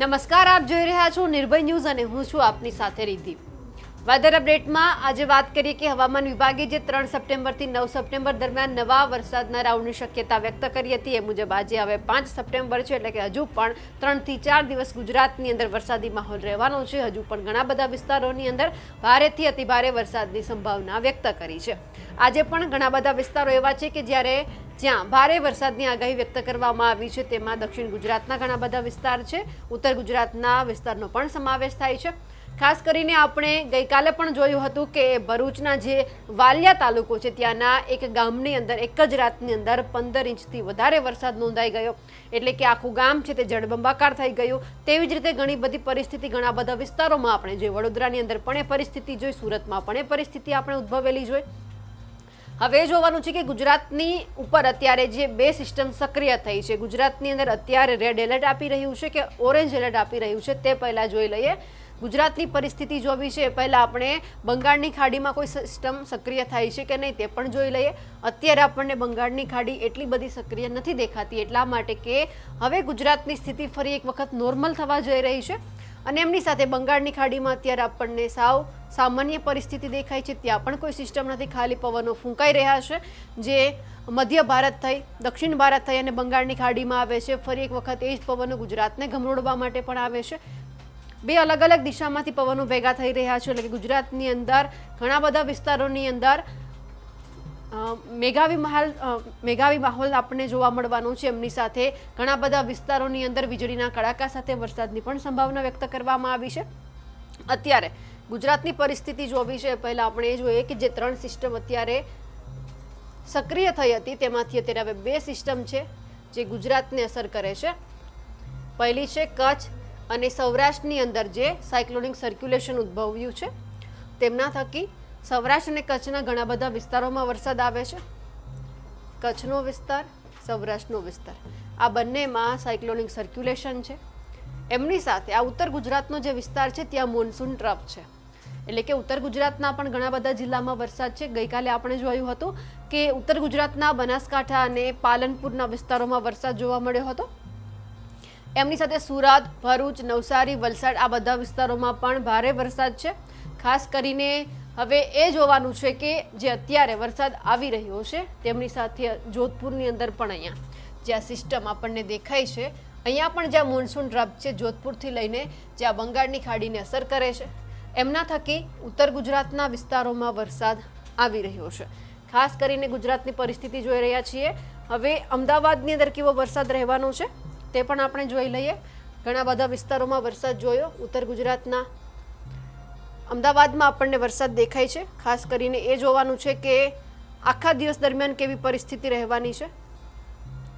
નમસ્કાર, આપ જોઈ રહ્યા છો નિર્ભય ન્યૂઝ અને હું છું આપની સાથે રીધિ વેધર અપડેટમાં આજે વાત કરીએ કે હવામાન વિભાગે જે ત્રણ સપ્ટેમ્બરથી નવ સપ્ટેમ્બર દરમિયાન નવા વરસાદના રાઉન્ડની શક્યતા વ્યક્ત કરી હતી. એ મુજબ આજે હવે પાંચ સપ્ટેમ્બર છે, એટલે કે હજુ પણ ત્રણથી ચાર દિવસ ગુજરાતની અંદર વરસાદી માહોલ રહેવાનો છે. હજુ પણ ઘણા બધા વિસ્તારોની અંદર ભારેથી અતિભારે વરસાદની સંભાવના વ્યક્ત કરી છે. આજે પણ ઘણા બધા વિસ્તારો એવા છે કે જ્યારે જ્યાં ભારે વરસાદની આગાહી વ્યક્ત કરવામાં આવી છે. તેમાં દક્ષિણ ગુજરાતના ઘણા બધા વિસ્તાર છે. ઉત્તર ગુજરાતના વિસ્તારનો પણ સમાવેશ થાય છે. ખાસ કરીને આપણે ગઈકાલે પણ જોયું હતું કે ભરૂચના જે વાલિયા તાલુકો છે, ત્યાંના એક ગામની અંદર, એક જ રાતની અંદર પંદર ઇંચથી વધારે વરસાદ નોંધાઈ ગયો. એટલે કે આખું ગામ છે તે જળબંબાકાર થઈ ગયું. તેવી જ રીતે ઘણી બધી પરિસ્થિતિ ઘણા બધા વિસ્તારોમાં આપણે જોઈ વડોદરાની અંદર પણ એ પરિસ્થિતિ જોઈ, સુરતમાં પણ એ પરિસ્થિતિ આપણે ઉદ્ભવેલી જોઈ. હવે જોવાનું છે કે ગુજરાતની ઉપર અત્યારે જે બે સિસ્ટમ સક્રિય થઈ છે, ગુજરાતની અંદર અત્યારે રેડ એલર્ટ આપી રહ્યું છે કે ઓરેન્જ એલર્ટ આપી રહ્યું છે તે પહેલાં જોઈ લઈએ. ગુજરાતની પરિસ્થિતિ જોવી છે, એ પહેલાં આપણે બંગાળની ખાડીમાં કોઈ સિસ્ટમ સક્રિય થાય છે કે નહીં તે પણ જોઈ લઈએ. અત્યારે આપણને બંગાળની ખાડી એટલી બધી સક્રિય નથી દેખાતી એટલા માટે કે હવે ગુજરાતની સ્થિતિ ફરી એક વખત નોર્મલ થવા જઈ રહી છે. અને એમની સાથે બંગાળની ખાડીમાં અત્યારે આપણને સાવ સામાન્ય પરિસ્થિતિ દેખાય છે. ત્યાં પણ કોઈ સિસ્ટમ નથી. ખાલી પવનો ફૂંકાઈ રહ્યા છે, જે મધ્ય ભારત થઈ, દક્ષિણ ભારત થઈ અને બંગાળની ખાડીમાં આવે છે. ફરી એક વખત એ જ પવનો ગુજરાતને ગમરોડવા માટે પણ આવે છે. બે અલગ અલગ દિશામાંથી પવનો ભેગા થઈ રહ્યા છે. એટલે કે ગુજરાતની અંદર ઘણા બધા વિસ્તારોની અંદર મેઘાવી મહાલ મેઘાવી માહોલ આપણને જોવા મળવાનો છે. એમની સાથે ઘણા બધા વિસ્તારોની અંદર વીજળીના કડાકા સાથે વરસાદની પણ સંભાવના વ્યક્ત કરવામાં આવી છે. અત્યારે ગુજરાતની પરિસ્થિતિ જોવી છે. પહેલાં આપણે એ જોઈએ કે જે ત્રણ સિસ્ટમ અત્યારે સક્રિય થઈ હતી, તેમાંથી અત્યારે હવે બે સિસ્ટમ છે જે ગુજરાતને અસર કરે છે. પહેલી છે કચ્છ અને સૌરાષ્ટ્રની અંદર જે સાયક્લોનિક સર્ક્યુલેશન ઉદ્ભવ્યું છે. તેમના થકી સૌરાષ્ટ્ર અને કચ્છના ઘણા બધા વિસ્તારોમાં વરસાદ આવે છે. કચ્છનો વિસ્તાર, સૌરાષ્ટ્રનો વિસ્તાર. આ બંનેમાં સાયક્લોનિક સર્ક્યુલેશન છે. એમની સાથે આ ઉત્તર ગુજરાતનો જે વિસ્તાર છે, ત્યાં મોન્સૂન ટ્રફ છે. એટલે કે ઉત્તર ગુજરાતના પણ ઘણા બધા જિલ્લામાં વરસાદ છે. ગઈકાલે આપણે જોયું હતું કે ઉત્તર ગુજરાતના બનાસકાંઠા અને પાલનપુરના વિસ્તારોમાં વરસાદ જોવા મળ્યો હતો. એમની સાથે સુરત, ભરૂચ, નવસારી, વલસાડ આ બધા વિસ્તારોમાં પણ ભારે વરસાદ છે. ખાસ કરીને હવે એ જોવાનું છે કે જે અત્યારે વરસાદ આવી રહ્યો છે, તેમની સાથે જોધપુરની અંદર પણ અહીંયા જ્યાં સિસ્ટમ આપણને દેખાય છે, અહીંયા પણ જ્યાં મોન્સૂન ડ્રપ છે, જોધપુરથી લઈને જ્યાં બંગાળની ખાડીને અસર કરે છે. એમના થકી ઉત્તર ગુજરાતના વિસ્તારોમાં વરસાદ આવી રહ્યો છે. ખાસ કરીને ગુજરાતની પરિસ્થિતિ જોઈ રહ્યા છીએ. હવે અમદાવાદની અંદર કેવો વરસાદ રહેવાનો છે, તે પણ આપણે જોઈ લઈએ. ઘણા બધા વિસ્તારોમાં વરસાદ જોયો. ઉત્તર ગુજરાતના અમદાવાદમાં આપણને વરસાદ દેખાય છે. ખાસ કરીને એ જોવાનું છે કે આખા દિવસ દરમિયાન કેવી પરિસ્થિતિ રહેવાની છે.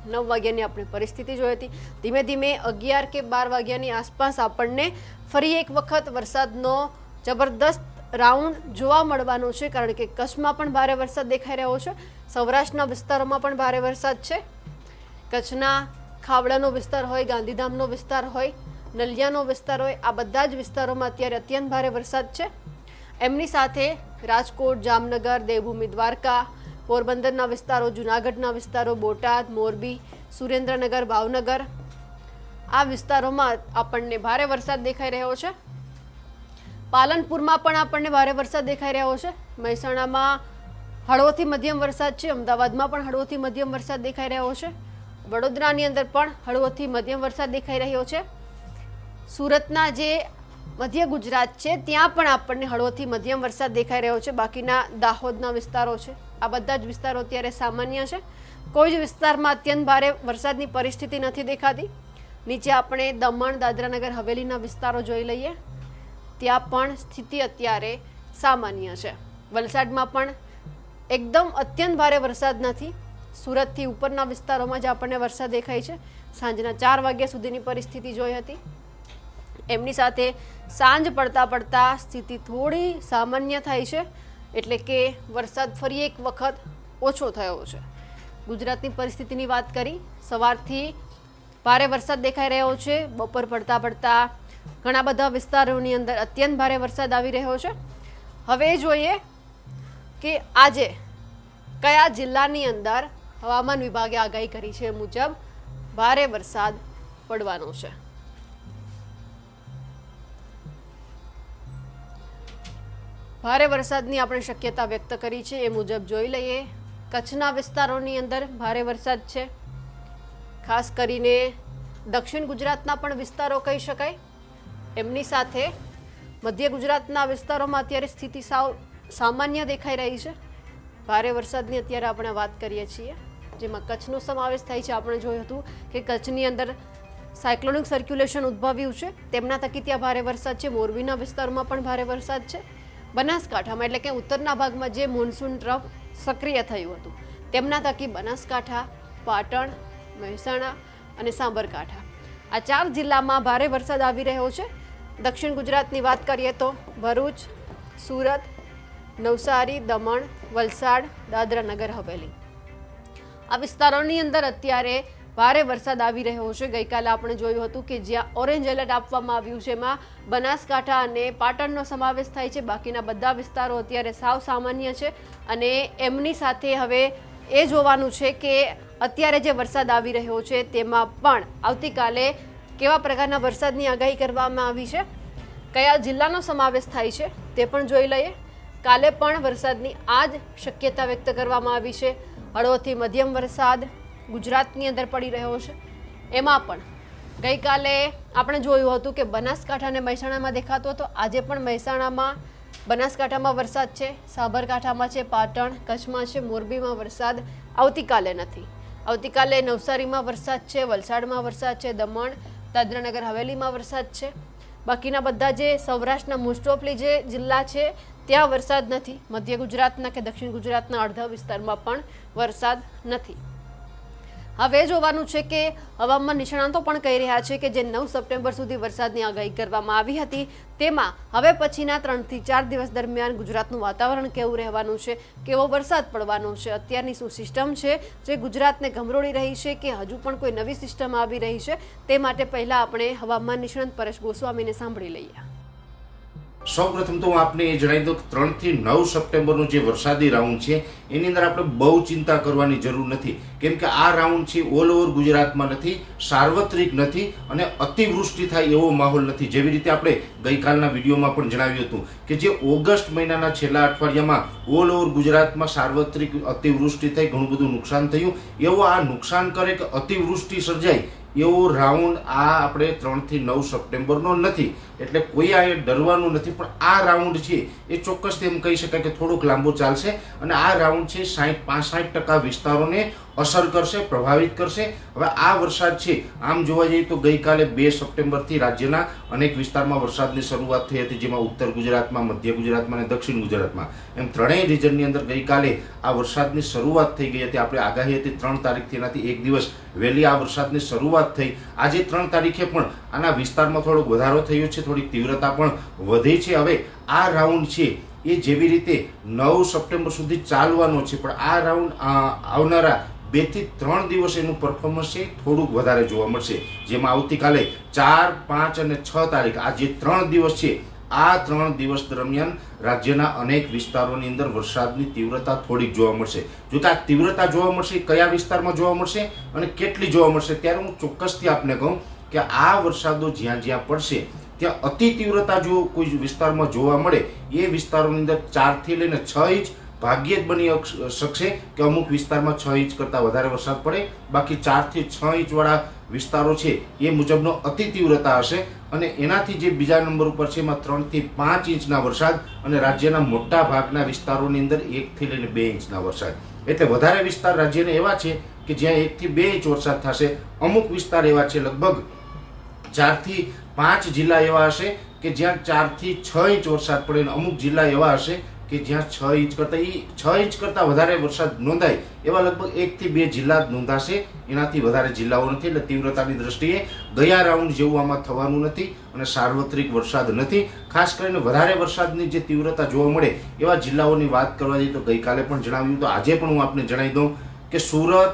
નવ વાગ્યાની આપણે પરિસ્થિતિ જોઈ હતી. ધીમે ધીમે અગિયાર કે બાર વાગ્યાની આસપાસ આપણને ફરી એક વખત વરસાદનો જબરદસ્ત રાઉન્ડ જોવા મળવાનો છે, કારણ કે કચ્છમાં પણ ભારે વરસાદ દેખાઈ રહ્યો છે. સૌરાષ્ટ્રના વિસ્તારોમાં પણ ભારે વરસાદ છે. કચ્છના ખાવડાનો વિસ્તાર હોય, ગાંધીધામનો વિસ્તાર હોય નલિયાનો વિસ્તાર હોય, આ બધા જ વિસ્તારોમાં અત્યારે અત્યંત ભારે વરસાદ છે. એમની સાથે રાજકોટ, જામનગર, દેવભૂમિ, દ્વારકા, પોરબંદરના વિસ્તારો, જુનાગઢના વિસ્તારો, બોટાદ, મોરબી, સુરેન્દ્રનગર, ભાવનગર, આ વિસ્તારોમાં આપણને ભારે વરસાદ દેખાઈ રહ્યો છે. પાલનપુરમાં પણ આપણને ભારે વરસાદ દેખાઈ રહ્યો છે. મહેસાણામાં હળવોથી મધ્યમ વરસાદ છે, અમદાવાદમાં પણ હળવોથી મધ્યમ વરસાદ દેખાઈ રહ્યો છે. વડોદરાની અંદર પણ હળવોથી મધ્યમ વરસાદ દેખાઈ રહ્યો છે. સુરતના જે મધ્ય ગુજરાત છે, ત્યાં પણ આપણને હળવોથી મધ્યમ વરસાદ દેખાઈ રહ્યો છે. બાકીના દાહોદના વિસ્તારો છે. આ બધા જ વિસ્તારો અત્યારે સામાન્ય છે. કોઈ જ વિસ્તારમાં અત્યંત ભારે વરસાદની પરિસ્થિતિ નથી દેખાતી. નીચે આપણે દમણ, દાદરાનગર, હવેલીના વિસ્તારો જોઈ લઈએ. ત્યાં પણ સ્થિતિ અત્યારે સામાન્ય છે. વલસાડમાં પણ એકદમ અત્યંત ભારે વરસાદ નથી. સુરતથી ઉપરના વિસ્તારોમાં જ આપણને વરસાદ દેખાય છે. સાંજના ચાર વાગ્યા સુધીની પરિસ્થિતિ જોઈ હતી. એમની સાથે સાંજ પડતા પડતા સ્થિતિ થોડી સામાન્ય થાય છે, એટલે કે વરસાદ ફરી એક વખત ઓછો થયો છે. ગુજરાતની પરિસ્થિતિની વાત કરી, સવારથી ભારે વરસાદ દેખાઈ રહ્યો છે. બપોર પડતા પડતા ઘણા બધા વિસ્તારોની અંદર અત્યંત ભારે વરસાદ આવી રહ્યો છે. હવે જોઈએ કે આજે કયા જિલ્લાની અંદર હવામાન વિભાગે આગાહી કરી છે મુજબ ભારે વરસાદ પડવાનો છે. ભારે વરસાદની આપણે શક્યતા વ્યક્ત કરી છે. એ મુજબ જોઈ લઈએ, કચ્છના વિસ્તારોની અંદર ભારે વરસાદ છે. ખાસ કરીને દક્ષિણ ગુજરાતના પણ વિસ્તારો કહી શકાય. એમની સાથે મધ્ય ગુજરાતના વિસ્તારોમાં અત્યારે સ્થિતિ સાવ સામાન્ય દેખાઈ રહી છે. ભારે વરસાદની અત્યારે આપણે વાત કરીએ છીએ. જેમાં કચ્છનો સમાવેશ થાય છે. આપણે જોયું હતું કે કચ્છની અંદર સાયક્લોનિક સર્ક્યુલેશન ઉદ્ભવ્યું છે. તેમના થકી ત્યાં ભારે વરસાદ છે. મોરબીના વિસ્તારમાં પણ ભારે વરસાદ છે. બનાસકાંઠામાં, એટલે કે ઉત્તરના ભાગમાં જે મોન્સૂન ટ્રફ સક્રિય થયું હતું. તેમના થકી બનાસકાંઠા, પાટણ, મહેસાણા અને સાબરકાંઠા આ ચાર જિલ્લામાં ભારે વરસાદ આવી રહ્યો છે. દક્ષિણ ગુજરાતની વાત કરીએ તો ભરૂચ, સુરત, નવસારી, દમણ, વલસાડ, દાદરા નગર, હવેલી. આ વિસ્તારોની અંદર અત્યારે ભારે વરસાદ આવી રહ્યો છે. ગઈકાલે આપણે જોયું હતું કે જ્યાં ઓરેન્જ એલર્ટ આપવામાં આવ્યું છે, એમાં બનાસકાંઠા અને પાટણનો સમાવેશ થાય છે. બાકીના બધા વિસ્તારો અત્યારે સાવ સામાન્ય છે અને એમની સાથે હવે એ જોવાનું છે કે અત્યારે જે વરસાદ આવી રહ્યો છે, તેમાં પણ આવતીકાલે કેવા પ્રકારના વરસાદની આગાહી કરવામાં આવી છે, કયા જિલ્લાનો સમાવેશ થાય છે, તે પણ જોઈ લઈએ. કાલે પણ વરસાદની આ જ શક્યતા વ્યક્ત કરવામાં આવી છે. હળવોથી મધ્યમ વરસાદ ગુજરાતની અંદર પડી રહ્યો છે. એમાં પણ ગઈકાલે આપણે જોયું હતું કે બનાસકાંઠા અને મહેસાણામાં દેખાતો હતો. આજે પણ મહેસાણામાં, બનાસકાંઠામાં વરસાદ છે, સાબરકાંઠામાં છે, પાટણ, કચ્છમાં છે, મોરબીમાં વરસાદ આવતીકાલે નથી. આવતીકાલે નવસારીમાં વરસાદ છે, વલસાડમાં વરસાદ છે, દમણ, દાદરાનગર, હવેલીમાં વરસાદ છે. બાકીના બધા જે સૌરાષ્ટ્રના મોસ્ટ ઓફલી જે જિલ્લા છે, ત્યાં વરસાદ નથી. મધ્ય ગુજરાતના કે દક્ષિણ ગુજરાતના અડધા વિસ્તારમાં પણ વરસાદ નથી. હવે જોવાનું છે કે હવામાન નિષ્ણાંતો પણ કહી રહ્યા છે કે જે નવ સપ્ટેમ્બર સુધી વરસાદની આગાહી કરવામાં આવી હતી, તેમાં હવે પછીના ત્રણથી ચાર દિવસ દરમિયાન ગુજરાતનું વાતાવરણ કેવું રહેવાનું છે, કેવો વરસાદ પડવાનો છે, અત્યારની શું સિસ્ટમ છે, જે ગુજરાતને ગમરોળી રહી છે કે હજુ પણ કોઈ નવી સિસ્ટમ આવી રહી છે, તે માટે પહેલાં આપણે હવામાન નિષ્ણાંત પરેશ ગોસ્વામીને સાંભળી લઈએ. સૌપ્રથમ તો હું આપને એ જણાવી દઉં કે ત્રણથી નવ સપ્ટેમ્બરનો જે વરસાદી રાઉન્ડ છે, એની અંદર આપણે બહુ ચિંતા કરવાની જરૂર નથી. કેમ કે આ રાઉન્ડ છે ઓલ ઓવર ગુજરાતમાં નથી, સાર્વત્રિક નથી અને અતિવૃષ્ટિ થાય એવો માહોલ નથી. જેવી રીતે આપણે ગઈકાલના વિડીયોમાં પણ જણાવ્યું હતું કે જે ઓગસ્ટ મહિનાના છેલ્લા અઠવાડિયામાં ઓલ ઓવર ગુજરાતમાં સાર્વત્રિક અતિવૃષ્ટિ થઈ, ઘણું બધું નુકસાન થયું. એવો આ નુકસાન કરે કે અતિવૃષ્ટિ સર્જાય એવો રાઉન્ડ આ આપણે ત્રણથી નવ સપ્ટેમ્બરનો નથી. એટલે કોઈ આ ડરવાનું નથી, પણ આ રાઉન્ડ છે એ ચોક્કસ એમ કહી શકાય કે થોડુંક લાંબુ ચાલશે. અને આ રાઉન્ડ છે સાઠ પાંસઠ ટકા વિસ્તારોને અસર કરશે, પ્રભાવિત કરશે. હવે આ વરસાદ છે, આમ જોવા જઈએ તો ગઈકાલે બે સપ્ટેમ્બરથી રાજ્યના અનેક વિસ્તારમાં વરસાદની શરૂઆત થઈ હતી, જેમાં ઉત્તર ગુજરાતમાં, મધ્ય ગુજરાતમાં અને દક્ષિણ ગુજરાતમાં. એમ ત્રણેય રિજનની અંદર ગઈકાલે આ વરસાદની શરૂઆત થઈ ગઈ હતી. આપણે આગાહી હતી ત્રણ તારીખથી એનાથી એક દિવસ વહેલી આ વરસાદની શરૂઆત થઈ. આજે ત્રણ તારીખે પણ આના વિસ્તારમાં થોડોક વધારો થયો છે, થોડીક તીવ્રતા પણ વધી છે. હવે આ રાઉન્ડ છે, એ જેવી રીતે નવ સપ્ટેમ્બર સુધી ચાલવાનો છે. પણ આ રાઉન્ડ આવનારા બેથી ત્રણ દિવસ એનું પરફોર્મન્સ છે, થોડુંક વધારે જોવા મળશે. જેમાં આવતીકાલે ચાર, પાંચ અને છ તારીખ, આ જે ત્રણ દિવસ છે, આ ત્રણ દિવસ દરમિયાન રાજ્યના અનેક વિસ્તારોની અંદર વરસાદની તીવ્રતા થોડીક જોવા મળશે. જો આ તીવ્રતા જોવા મળશે, કયા વિસ્તારમાં જોવા મળશે અને કેટલી જોવા મળશે, ત્યારે હું ચોક્કસથી આપને કહું કે આ વરસાદો જ્યાં જ્યાં પડશે, ત્યાં અતિ તીવ્રતા જો કોઈ વિસ્તારમાં જોવા મળે, એ વિસ્તારોની અંદર ચારથી લઈને છ ઇંચ ભાગ્યે જ બની શકશે કે અમુક વિસ્તારમાં છ ઇંચ કરતાં વધારે વરસાદ પડે, બાકી ચારથી છ ઇંચવાળા વિસ્તારો છે એ મુજબનો અતિ તીવ્રતા હશે અને એનાથી જે બીજા નંબર ઉપર છે એમાં ત્રણથી પાંચ ઇંચના વરસાદ અને રાજ્યના મોટા ભાગના વિસ્તારોની અંદર એકથી લઈને બે ઇંચના વરસાદ. એટલે વધારે વિસ્તાર રાજ્યને એવા છે કે જ્યાં એકથી બે ઇંચ વરસાદ થશે. અમુક વિસ્તાર એવા છે લગભગ ચારથી પાંચ જિલ્લા એવા હશે કે જ્યાં ચારથી છ ઇંચ વરસાદ પડે અને અમુક જિલ્લા એવા હશે કે જ્યાં છ ઇંચ કરતાં એ છ ઇંચ કરતાં વધારે વરસાદ નોંધાય, એવા લગભગ એકથી બે જિલ્લા જ નોંધાશે. એનાથી વધારે જિલ્લાઓ નથી, એટલે તીવ્રતાની દ્રષ્ટિએ ગયા રાઉન્ડ જેવું આમાં થવાનું નથી અને સાર્વત્રિક વરસાદ નથી. ખાસ કરીને વધારે વરસાદની જે તીવ્રતા જોવા મળે, એવા જિલ્લાઓની વાત કરવા જઈએ તો ગઈકાલે પણ જણાવ્યું તો આજે પણ હું આપને જણાવી દઉં કે સુરત,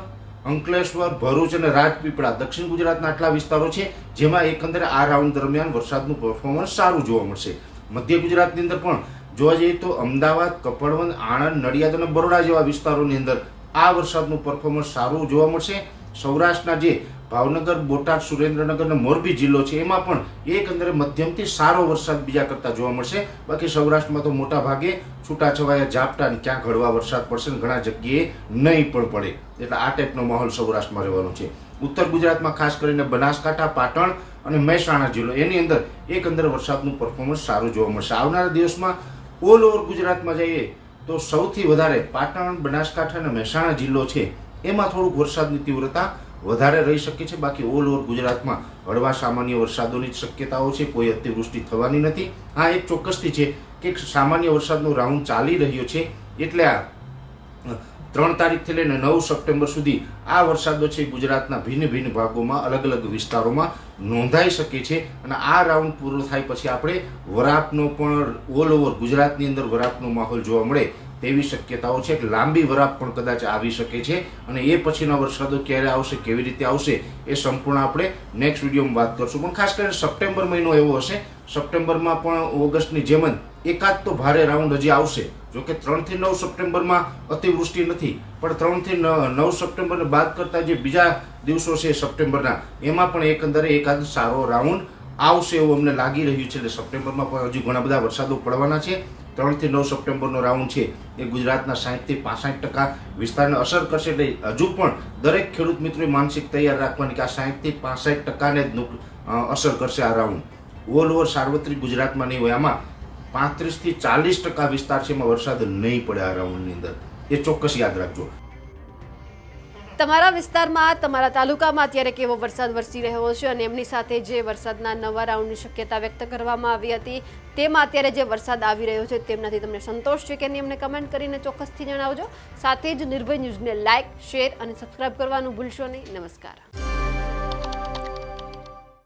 અંકલેશ્વર, ભરૂચ અને રાજપીપળા દક્ષિણ ગુજરાતના આટલા વિસ્તારો છે, જેમાં એકંદરે આ રાઉન્ડ દરમિયાન વરસાદનું પરફોર્મન્સ સારું જોવા મળશે. મધ્ય ગુજરાતની અંદર પણ જોવા જઈએ તો અમદાવાદ કપડવંત આણંદ, નડિયાદ અને બરોડા જેવા વિસ્તારોની અંદર આ વરસાદનું પરફોર્મન્સ સારું જોવા મળશે. સૌરાષ્ટ્રના જે ભાવનગર, બોટાદ, સુરેન્દ્રનગર અને મોરબી જિલ્લો છે, એમાં પણ એકંદરે મધ્યમથી સારો વરસાદ બીજા કરતા જોવા મળશે. બાકી સૌરાષ્ટ્રમાં તો મોટા ભાગે છૂટાછવાયા ઝાપટા ક્યાંક હળવા વરસાદ પડશે ઘણા જગ્યાએ નહીં પણ પડે. એટલે આ ટાઈપનો માહોલ સૌરાષ્ટ્રમાં રહેવાનો છે. ઉત્તર ગુજરાતમાં ખાસ કરીને બનાસકાંઠા, પાટણ અને મહેસાણા જિલ્લો, એની અંદર એકંદર વરસાદનું પરફોર્મન્સ સારું જોવા મળશે. આવનારા દિવસમાં ઓલ ઓવર ગુજરાતમાં જઈએ તો સૌથી વધારે પાટણ, બનાસકાંઠા અને મહેસાણા જિલ્લો છે, એમાં થોડુંક વરસાદની તીવ્રતા વધારે રહી શકે છે. બાકી ઓલ ઓવર ગુજરાતમાં હળવા સામાન્ય વરસાદોની જ શક્યતાઓ છે. કોઈ અતિવૃષ્ટિ થવાની નથી. હા એક ચોક્કસથી છે કે સામાન્ય વરસાદનો રાઉન્ડ ચાલી રહ્યો છે. એટલે આ ત્રણ તારીખથી લઈને નવ સપ્ટેમ્બર સુધી આ વરસાદો છે ગુજરાતના ભિન્ન ભિન્ન ભાગોમાં, અલગ અલગ વિસ્તારોમાં નોંધાઈ શકે છે અને આ રાઉન્ડ પૂરો થાય પછી આપણે વરાપનો પણ, ઓલ ઓવર ગુજરાતની અંદર વરાપનો માહોલ જોવા મળે તેવી શક્યતાઓ છે. કે લાંબી વરાપ પણ કદાચ આવી શકે છે અને એ પછીના વરસાદો ક્યારે આવશે, કેવી રીતે આવશે એ સંપૂર્ણ આપણે નેક્સ્ટ વિડીયોમાં વાત કરશું. પણ ખાસ કરીને સપ્ટેમ્બર મહિનો એવો હશે. સપ્ટેમ્બરમાં પણ ઓગસ્ટની જેમ જ એકાદ તો ભારે રાઉન્ડ હજી આવશે. જો કે ત્રણથી નવ સપ્ટેમ્બરમાં અતિવૃષ્ટિ નથી, પણ ત્રણથી નવ સપ્ટેમ્બરને બાદ કરતા જે બીજા દિવસો છે સપ્ટેમ્બરના, એમાં પણ એકંદરે એકાદ સારો રાઉન્ડ આવશે એવું અમને લાગી રહ્યું છે. એટલે સપ્ટેમ્બરમાં પણ હજી ઘણા બધા વરસાદો પડવાના છે. ત્રણથી નવ સપ્ટેમ્બરનો રાઉન્ડ છે. એ ગુજરાતના સાહીઠથી પાસઠ ટકા વિસ્તારને અસર કરશે. એટલે હજુ પણ દરેક ખેડૂત મિત્રોએ માનસિક તૈયાર રાખવાની કે આ સાહીઠથી પાસઠ ટકાને અસર કરશે આ રાઉન્ડ. ઓલ ઓવર સાર્વત્રિક ગુજરાતમાં નહીં હોય, આમાં પાંત્રીસથી ચાલીસ ટકા વિસ્તાર છે એમાં વરસાદ નહીં પડે આ રાઉન્ડની અંદર. એ ચોક્કસ યાદ રાખજો. તમારા વિસ્તારમાં, તમારા તાલુકામાં અત્યારે કેવો વરસાદ વરસી રહ્યો છે અને એમની સાથે જે વરસાદના નવા રાઉન્ડની શક્યતા વ્યક્ત કરવામાં આવી હતી, તેમાં અત્યારે જે વરસાદ આવી રહ્યો છે તેમનાથી તમને સંતોષ છે કે નહીં અમને કમેન્ટ કરીને ચોક્કસથી જણાવજો. સાથે જ નિર્ભય ન્યૂઝને લાઇક શેર અને સબસ્ક્રાઇબ કરવાનું ભૂલશો નહીં. નમસ્કાર.